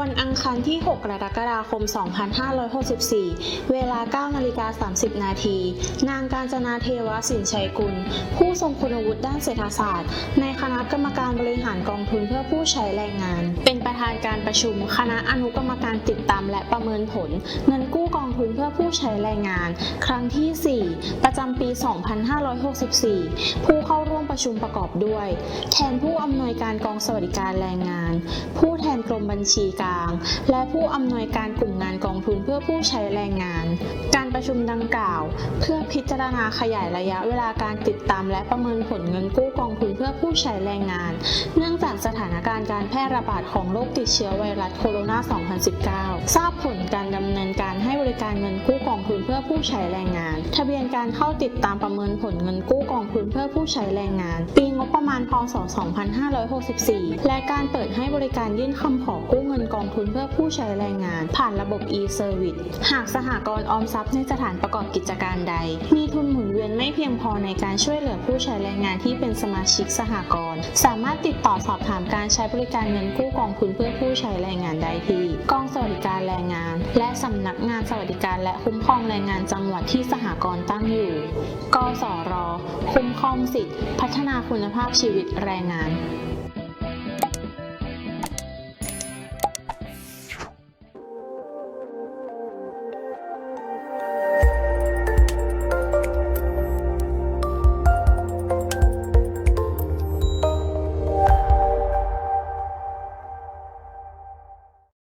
วันอังคารที่ 6 กรกฎาคม 2564 เวลา 9 นาฬิกา 30 นาที นางการจนาเทวสินชัยกุล ผู้ทรงคุณวุฒิด้านเศรษฐศาสตร์ ในคณะกรรมการบริหารกองทุนเพื่อผู้ใช้แรงงาน เป็นประธานการประชุม คณะอนุกรรมการติดตามและประเมินผล เงินกู้กองทุนเพื่อผู้ใช้แรงงาน ครั้งที่ 4 ประจำปี 2564 ผู้เข้าร่วมประชุมประกอบด้วย แทนผู้อำนวยการกองสวัสดิการแรงงาน ผู้แทนกรมบัญชีกลาง และผู้อำนวยการกลุ่มงานกองทุนเพื่อผู้ใช้แรงงาน การประชุมดังกล่าว เพื่อพิจารณาขยายระยะเวลาการติดตามและประเมินผลเงินกู้กองทุนเพื่อผู้ใช้แรงงาน เนื่องจากสถานการณ์การแพร่ระบาดของโรคติดเชื้อไวรัสโคโรนา 2019 ทราบผลการดำเนินการให้บริการเงินกู้กองทุนเพื่อผู้ใช้แรงงาน ทะเบียนการเข้าติดตามประเมินผลเงินกู้กองทุนเพื่อผู้ใช้แรงงาน ปีงบประมาณ พศ 2564 และการเปิดให้บริการยื่นคำขอกู้เงินกองทุนเพื่อผู้ใช้แรงงาน ผ่านระบบ e-service หากสหกรณ์ออมทรัพย์ในสถานประกอบกิจการใด มีทุนหมุนเวียนไม่เพียงพอในการช่วยเหลือผู้ใช้แรงงานที่เป็นสมาชิกสหกรณ์ สามารถติดต่อสอบถามการใช้บริการเงินกู้กองทุนเพื่อผู้ใช้แรงงานได้ที่กองสวัสดิการแรงงาน และสำนักงานสวัสดิการและคุ้มครองแรงงานจังหวัดที่สหกรณ์ตั้งอยู่ กสร คุ้มครองสิทธิพัฒนาคุณภาพชีวิตแรงงาน